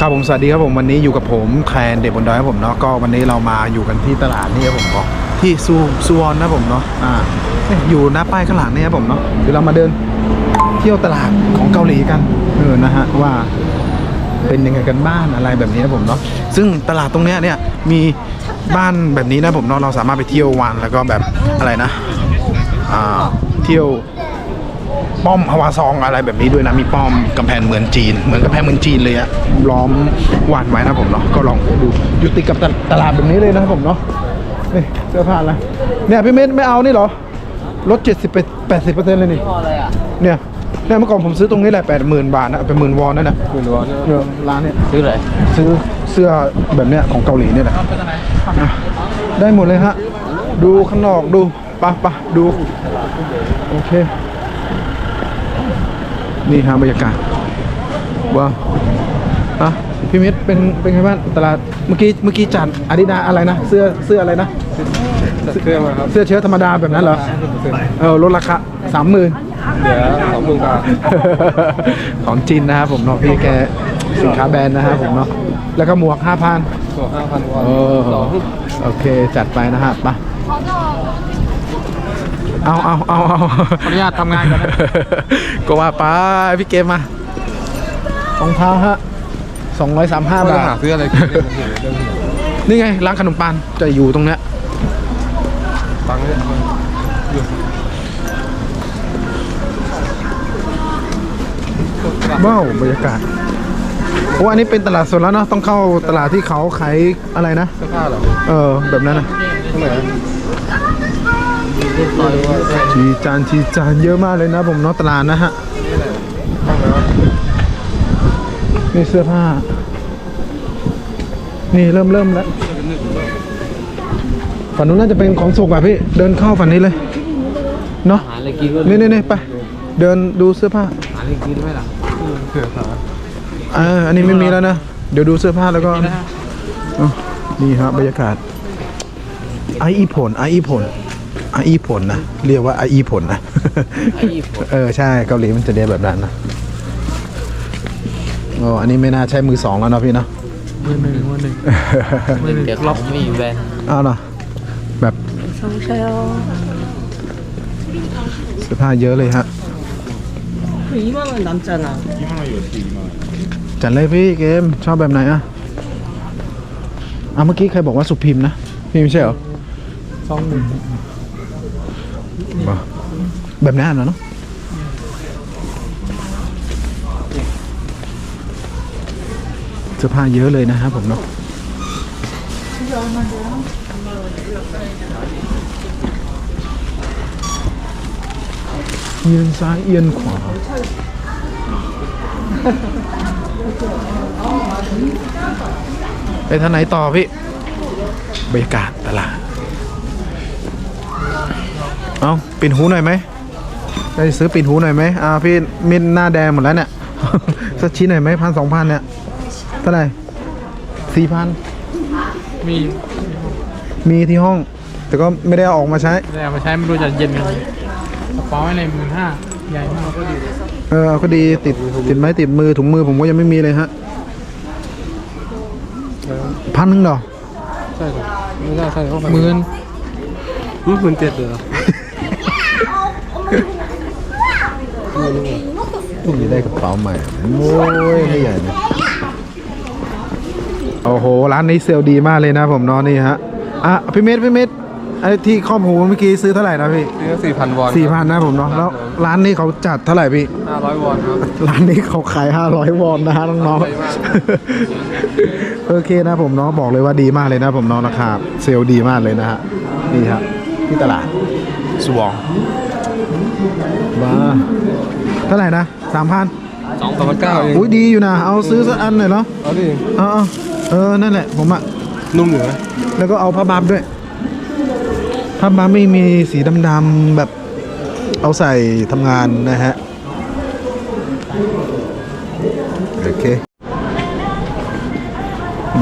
ครับผมสวัสดีครับผมวันนี้อยู่กับผมแคนเด็กบนดอยครับผมเนาะก็วันนี้เรามาอยู่กันที่ตลาดนี่ครับผมบอกที่ซูซูวอนนะผมเนาะอ่าอยู่หน้าป้ายข้างหลังนี่ครับผมเนาะเดี๋ยวเรามาเดินเที่ยวตลาดของเกาหลีกันเออนะฮะว่าเป็นยังไงกันบ้านอะไรแบบนี้นะผมเนาะซึ่งตลาดตรงเนี้ยเนี่ยมีบ้านแบบนี้นะผมเนาะเราสามารถไปเที่ยววันแล้วก็แบบอะไรนะอ่าเที่ยว ป้อมฮาวาซองอะไรแบบนี้ด้วยนะมีป้อมกำแพงเมืองจีน เหมือนกำแพงเมืองจีนเลยอะล้อมหวานไว้นะผมเนาะก็ลองดูอยู่ติดกับตตลาดแบบนี้เลยนะครับผมเนาะนี่เสื้อผ้าอะไรเนี่ยพี่เมธไม่เอานี่เหรอลด70ไป80เปอร์เซ็นต์เลยนี่พออะไรอะเนี่ยเนี่ยเมื่อก่อนผมซื้อตรงนี้แหละแปดหมื่นบาทนะเป็นหมื่นวอนนั่นนะหมื่นวอนเออร้านเนี่ยซื้อเลยซื้อเสื้อแบบเนี้ยของเกาหลีเนี่ยแหละอะได้หมดเลยฮะดูข้างนอกดูปะปะดูโอเค นี่ฮะบรรยากาศว้าวอะพี่มิตรเป็นเป็นไงบ้างตลาดเมื่อกี้เมื่อกี้จัดอาดิดาอะไรนะ เสื้อเสื้ออะไรนะเครื่องมาครับเสื้อเชิ้ตธรรมดาแบบนั้นเหรอเออลดราคาสามหมื่นเดี๋ยวสองหมื่นบาทของจินนะครับผมเนาะพี่แกสินค้าแบรนด์นะครับผมเนาะแล้วก็หมวกห้าพันตัวห้าพันวอนเออโอเคจัดไปนะฮะไป เอาเอาเอาเอาขออนุญาตทำงานกันก็ว่าไปพี่เกมมารองเท้าฮะสองร้อยสามห้าว่าบาหาท ซื้ออะไรกินเรื่องหิวเรื่องหิวนี่ไงร้านขนมปังจะอยู่ตรงเนี้ยตังค์เนี่ยอยู่ว้าวบรรยากาศโอ้อันนี้เป็นตลาดสดแล้วเนาะต้องเข้าตลาดที่เขาขายอะไรนะเสื้อผ้าเหรอเออแบบนั้นนะตรงไหน ซอยว่าใช่ชีจานชีจานเยอะมากเลยนะผมเนาะตลาดนะฮะห้องแล้วนี่เสื้อผ้า นี่เริ่มเริ่มแล้วฝั่งนู้นน่าจะเป็นของสุกอะพี่ เดินเข้าฝั่งนี้เลย เนาะหาอะไรกินก็นี่นี่นี่ไป เดินดูเสื้อผ้าหาอะไรกินไหมล่ะเสือขาอ่าอันนี้ไม่มีแล้วนะ เดี๋ยวดูเสื้อผ้าแล้วก็อ๋อนี่ครับบรรยากาศไออีผลไออีผล ไออีผลนะ เรียกว่าไออีผลนะ ไอ้ญี่ปุ่น เออใช่เกาหลีมันจะเรียกแบบนั้นนะโอ้อันนี้ไม่น่าใช้มือสองแล้วเนาะพี่เนาะ มือหนึ่งมือหนึ่งมือหนึ่งเดี๋ยวล็อกไม่มีแบรนด์ เอาเนาะแบบ 정셔요. เสื้อผ้าเยอะเลยฮะ 그 2만 원 남잖아. จัดเลยพี่เกมชอบแบบไหนอะอ่ะเมื่อกี้ใครบอกว่าสุพิมพ์นะพี่ไม่ใช่เหรอ สองหนึ่ง บ่แบบนั้นเหรอเนาะเสื้อผ้าเยอะเลยนะครับผมเนาะเอียนซ้ายเอียนขวาไปทางไหนต่อพี่ บรรยากาศตลาด เอาปิดหูหน่อยไหมได้ซื้อปิดหูหน่อยไหมอ่าพี่มินหน้าแดงหมดแล้วเนี่ย สักชิ้นหน่อยไหมพันสองพันเนี่ยเท่าไหร่สี่พันมีมีที่ห้อง แต่ก็ไม่ได้เอาออกมาใช้แต่เอามาใช้ไม่รู้จะเย็นกันกระเป๋าอะไรหมื่นห้าใหญ่มากก็ดีเออก็ดีติดติดไม้ติดมือถุงมือผมก็ยังไม่มีเลยฮะพันหนึ่งเหรอใช่ครับไม่ใช่ใช่หมื่นหมื่นเจ็ดเหรอ ลูกนี้ได้กระเป๋าใหม่โอ้ยไม่ใหญ่เลยโอ้โห ร้านนี้เซลล์ดีมากเลยนะผมเนอนนี่ฮะ อะพี่เมธพี่เมธไอ้ที่ครอบหูเมื่อกี้ซื้อเท่าไหร่นะพี่ซื้อสี่พันวอนสี่พันนะผมเนาะแล้วร้านนี้เขาจัดเท่าไหร่พี่ห้าร้อยวอนครับร้านนี้เขาขาย500วอนนะฮะน้องๆโอเคนะผมเนาะบอกเลยว่าดีมากเลยนะผมเนาะราคาเซลล์ดีมากเลยนะฮะนี่ครับที่ตลาดสวอง ว้าเท่าไหร่นะสามพันสองพันเก้าเองอุ้ยดีอยู่นะ เอาซื้อสักอันหน่อยเนาะเอาดิเอาเอาเออ นั่นแหละผมอะนุ่มอยู่ไหมแล้วก็เอาผ้าบัฟด้วยผ้าบัฟไม่มีสีดำๆแบบเอาใส่ทำงานนะฮะ โอเค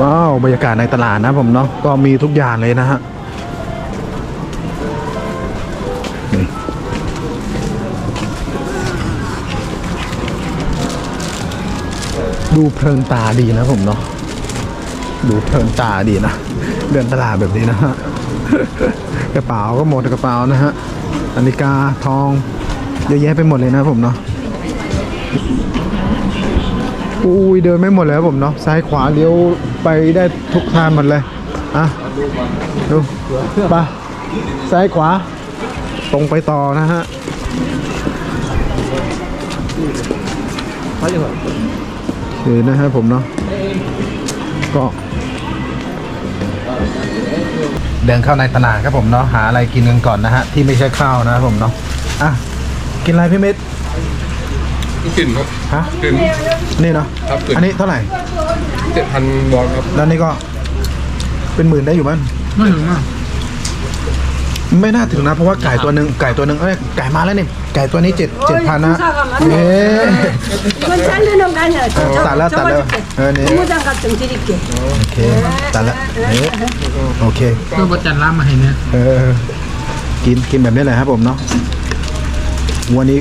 ว้าว บรรยากาศในตลาดนะผมเนาะก็มีทุกอย่างเลยนะฮะ ดูเพลินตาดีนะผมเนาะดูเพลินตาดีนะ เดินตลาดแบบนี้นะฮะกระเป๋าก็หมดกระเป๋านะฮะนาฬิกาทองเยอะแยะไปหมดเลยนะผมเนาะอุ้ยเดินไม่หมดแล้วผมเนาะซ้ายขวาเลี้ยวไปได้ทุกทางหมดเลยอะดูไปซ้ายขวา ตรงไปต่อนะฮะเห็ นนะครับผมเนาะก็เดินเข้าในตลาดครับผมเนาะหาอะไรกินกันก่อนนะฮะที่ไม่ใช่ข้าวนะครับผมเนาะอะกินอะไรพี่เม็ดกลิ่นครับฮะกลิ่นนี่เนาะครับกลิ่นอันนี้เท่าไหร่เจ็ดพันบอลครับแล้วนี่ก็เป็นหมื่นได้อยู่มั้งไม่ถึงมาก ไม่น่าถึงนะ เพราะว่าไก่ตัวหนึ่งไก่ตัวหนึ่งเอ้ยไก่มาแล้วนี่ไก่ตัวนี้เจ็ดเจ็ดพันนะ 감사가 เอ๊ 많네. ะ 이건 자르는 거 아니야. 저, 저, 달라, 달라. 접어줄게. 어, 네. 고무장갑 좀 드릴게. โอเคตัดละเอ๊ะโอเค เพื่อประจันร้านมาให้เนี่ย เออ กินกินแบบนี้แหละครับผมเนาะวันนี้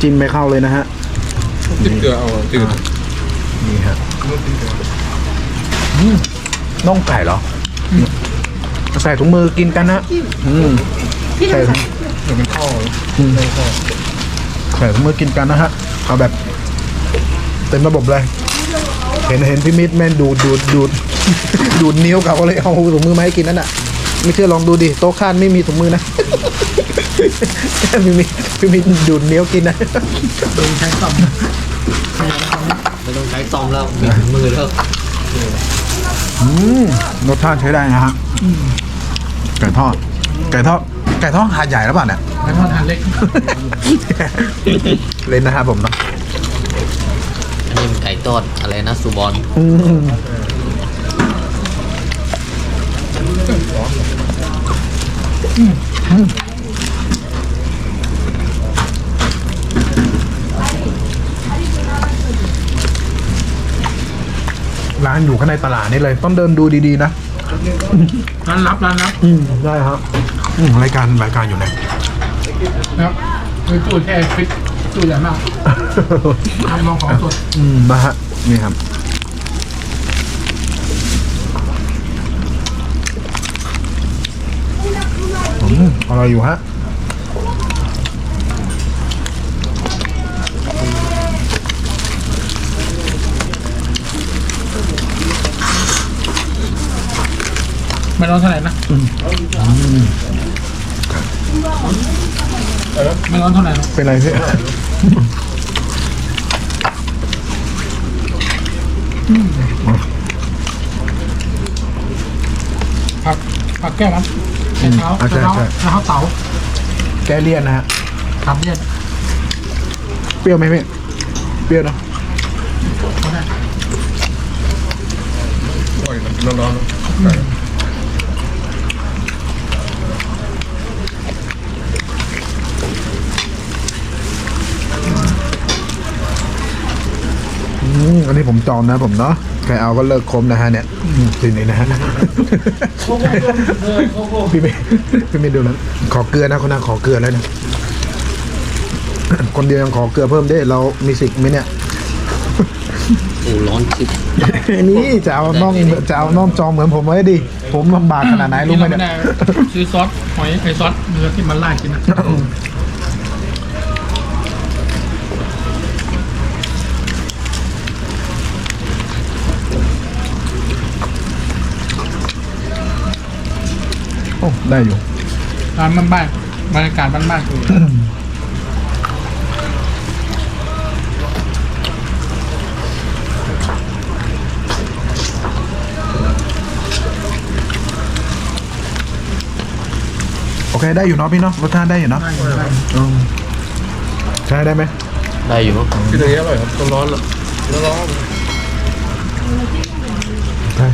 จิ้มไม่เข้าเลยนะฮะ จิ้มเกลือเอาจืด นี่ฮะอืมน่องไก่เหรออืม ใส่ถุงมือกินกันนะอืใส่เดี๋ยวนเข้าอใส่ถุงมือกินกันนะฮะเอาแบบ เต็มระบบเลย เห็นเห็นพี่มิตรแม่นดูดดูดดูดดูดนิ้วเขาเลยเอาถุงมือมาให้กินนั่นอะไม่เชื่อลองดูดิโต๊ะข้านไม่มีถุงมือนะพี่มิตรพี่มิตรดูดนิ้วกินนะไม่ต้องใช้ซอมไม่ต้องใช้ซอมแล้วมีถุงมือแล้ว อืมรสชาติใช้ได้นะฮะไก่ทอด ไก่ทอด ไก่ทอดหาดใหญ่แล้วเปล่าเนี่ยแล้วทอดทานเล็ก เล่นนะครับผมเนาะอันนี้เป็นไก่ทอดอะไรนะซูบอนอืมร้านอยู่ข้างในตลาดนี่เลย ต้องเดินดูดีๆนะร้านรับร้านรับอืมได้ครับอืมรายการรายการอยู่ไหนนะครับคือตู้แช่ฟิตตู้ใหญ่มากทำลองของสดอืมนะฮะนี่ครับอืมอร่อยอยู่ฮะ ไม่ร้อนเท่าไหร่นะไม่ร้อนเท่าไหร่หรอกเป็นไรพี่ผักผักแก้วมันใช้เท้าอ่าใช้ใช่เท้าใช่ใช้เท้าเต๋าแกเลี่ยนนะฮะทำเนี่ยเปรี้ยวไหมพี่เปรี้ยวเนอะเขาได้อร่อยนะร้อนๆ มอันนี้ผมจองนะผมเนาะใครเอาก็เลิกคมนะฮะเนี่ยอืมทีนี้นะฮะ พี่ไม่พี่ไม่ดูนั้นขอเกลือนะคนนั้นขอเกลือแล้วนะคนเดียวยังขอเกลือเพิ่มได้เรามีสิทธิ์ไหมเนี่ยโอ้ร้อนชิบนี่จะเอาน้องจะเอาน้องจองเหมือนผมไว้ดิผมลำบากขนาดไหนรู้ไหมนี่เนี่ยเราไม่ได้ซื้อซอสหอยไอซอสเนื้อที่มันราดกินนะ อ้ได้อยู่ร้านบ้านบ้านบรรยากาศบ้านๆคือโอเคได้อยู่เนาะพี่เนาะรสชาติได้อยู่เนาะใช่ได้ไหมได้อยู่คือตรงนี้อร่อยครับตัวร้อนร้อนใช่